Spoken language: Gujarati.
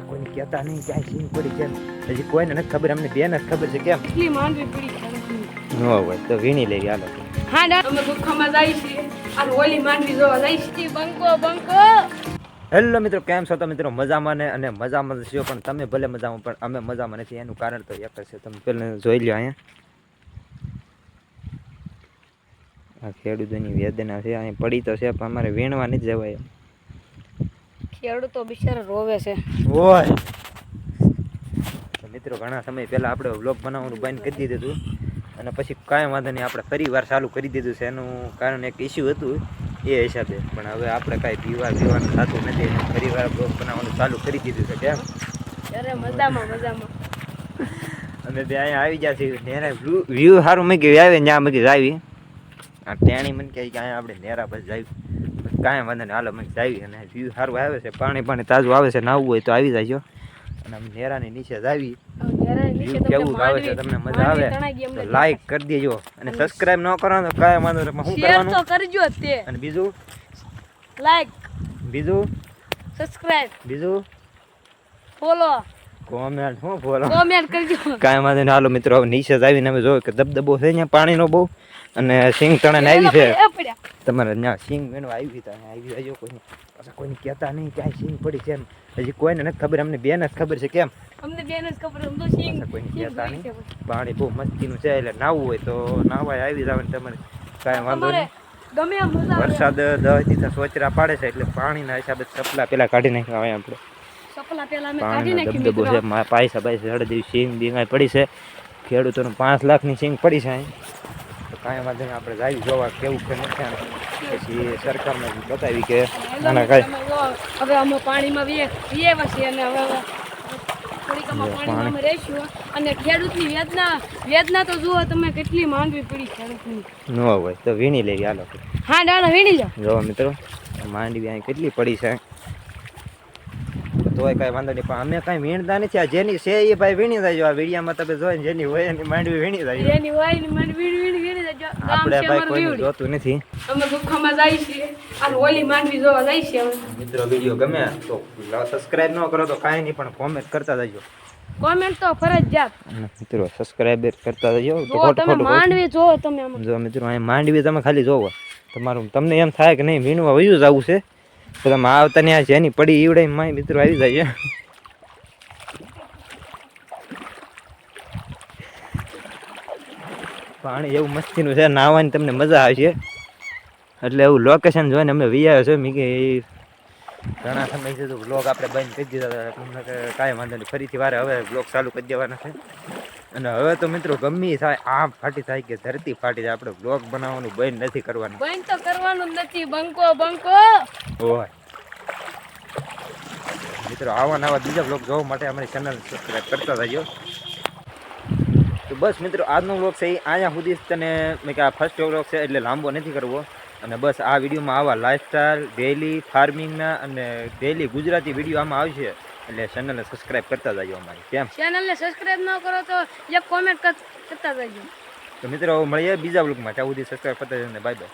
કોઈને કહેતા નહીં ક્યાંય સીન પડી કેમ? હજી કોઈને નથી ખબર અમને બેન જ ખબર છે કેમ? એટલી માંડવી પડી. ન હોય તો વીણી લેવી હાલો. હા ના. અમે દુઃખમાં જાય છીએ. આ ઓલી માંડવી જોવા જાય છીએ. બંકો બંકો. હેલો મિત્રો કેમ છો? તમે મિત્રો મજામાં ને અને મજામાં છો પણ તમે ભલે મજામાં પણ અમે મજામાં નથી. એનું કારણ તો એક છે. તમે પહેલાં જોઈ લો અહીંયા. આ ખેડૂતોની વેદના છે. અહીં પડી તો છે પણ અમારે વીણવા નથી જવાય. ખેડૂતો બિચારા રોવે છે. તો મિત્રો ઘણા સમય પહેલા આપણે વ્લોગ બનાવવાનું બંધ કરી દીધું હતું. અને પછી કાંઈ વાંધો નહીં આપણે ફરી વાર ચાલુ કરી દીધું છે. એનું કારણ એક ઇસ્યુ હતું એ હિસાબે. પણ હવે આપણે કાંઈ પીવા પીવાનું થતું નથી. ફરી વાર વ્લોગ બનાવવાનું ચાલુ કરી દીધું છે કેમ? અરે મજામાં મજામાં. અમે બે અહીંયા આવી ગયા છીએ. નેરા વ્યૂ સારું મેં કીધું આવે ત્યાં મેં જ આવી આ ટેણી મને કહે કે અહીંયા આપણે નેરા બસ જાય કાંઈ વાંધો નહીં. હાલો મને જાવી અને વ્યૂ સારું આવે છે પાણી પાણી તાજું આવે છે નાવું હોય તો આવી જાય અને અમે નેરાની નીચે જ આવી. વ્યૂ કેવું આવે છે તમને મજા આવે તો લાઈક કરી દેજો. અને સબસ્ક્રાઇબ ન કરો તો કાંઈ વાંધો નહીં. શું કરવાનું? કરજો તે. અને બીજું? લાઈક બીજું? સબસ્ક્રાઇબ બીજું? ફોલો કોમેન્ટ શું બોલો કોમેન્ટ કરજો. કાંઈ વાંધો નહીં. હાલો મિત્રો નીચે જ આવીને અમે જોયું કે દબદબો છે ને પાણીનો બહુ. અને સિંગ તણાને આવી છે. તમારે ત્યાં સિંગ વેણવા આવી હતા આવી આવ્યો કોઈ પાછા કોઈને કહેતા નહીં ક્યાંય સિંગ પડી છે એમ. હજી કોઈને નથી ખબર અમને બેન જ ખબર છે કેમ? અમને બેન જ ખબર અમને સિંગ કોઈને કહેતા નહીં. પાણી બહુ મસ્તીનું છે એટલે નાવું હોય તો નાવાય આવી જાવ તમારે. કાંઈ વાંધો નહીં. વરસાદ દસ દીધા સોચરા પાડે છે એટલે પાણીના હિસાબે સપલા પેલા કાઢી નાખ્યા હોય આપણે. પાણીનો નાખી છે પાયસા પાયસા હળદી સિંગ બીંગાઈ પડી છે. ખેડૂતોનું પાંચ લાખની સિંગ પડી છે અહીં. તો કાંઈ વાંધો નહીં આપણે જાય જોવા કેવું કે નથી. પછી સરકારને બતાવી કે આના કાંઈ હવે અમે પાણીમાં વીએ છીએ અને હવે પાણીમાં રહીશું અને ખેડૂતની વેદના વેદના તો જુઓ તમે કેટલી માંડવી પડી ખેડૂતની. ન હોય તો વીણી લેવી હા ડાણા વીણી જાઓ જો મિત્રો માંડવી અહીં કેટલી પડી છે. તોય કાંઈ વાંધો નહીં. પણ અમે કાંઈ વીણતા નથી. આ જેની છે એ ભાઈ વીણી જાય આ વીડિયામાં તમે જોઈ ને જેની હોય એની માંડવી વીણી જાય એની હોયની માંડવી વીણી વીણી જાય આપણે ભાઈ કોઈ. જોતું નથી. અમે દુઃખમાં જાય છીએ. અને ઓલી માંડવી જોવા જાય છે મિત્રો વિડિયો ગમે તો સબસ્ક્રાઇબ ન કરો તો કાંઈ નહીં પણ કોમેન્ટ કરતા જજો. કોમેન્ટ તો ફરજિયાત. મિત્રો સબસ્ક્રાઇબર કરતા જજો. તો તમે માંડવી જો તમે જો મિત્રો અહીં માંડવી તમે ખાલી જોવો. તમારું તમને એમ થાય કે નહીં વીણવા વયું જ આવું છે? તમે આવતા ને આ જેની પડી ઈવડે માય મિત્રો આવી જાય પાણી એવું મસ્તીનું છે, નાહવાની તમને મજા આવશે. એટલે એવું લોકેશન જોઈને અમે વિયા છે મી કે ઘણા સમય છે તો બ્લોગ આપણે બંધ કરી દીધા હતા કાંઈ વાંધો નહીં, ફરીથી વારે હવે બ્લોગ ચાલુ કરી દેવાના છે. અને હવે તો મિત્રો ગમી થાય આમ ફાટી થાય કે ધરતી ફાટી જાય આપણે બ્લોગ બનાવવાનું બંધ નથી કરવાનું. બંધ તો કરવાનું નથી બંકો બંકો. હોય મિત્રો આવા નવા બીજા બ્લોગ જોવા માટે અમારી ચેનલ સબસ્ક્રાઈબ કરતા રહેજો. તો બસ મિત્રો આજનો બ્લોગ છે એ અહીંયા સુધી તને મેં કે આ ફર્સ્ટ બ્લોગ છે એટલે લાંબો નથી કરવો. અને બસ આ વિડીયોમાં આવા લાઇફસ્ટાઈલ ડેલી ફાર્મિંગના અને ડેલી ગુજરાતી વીડિયો આમાં આવશે. એટલે ચેનલને સબસ્ક્રાઇબ કરતા જજો અમારી કેમ? ચેનલને સબસ્ક્રાઇબ ન કરો તો એક કોમેન્ટ કરતા જજો. તો મિત્રો મળીએ બીજા બ્લોગમાં ત્યાં સુધી સબસ્ક્રાઇબ કરતા જજો બાય બાય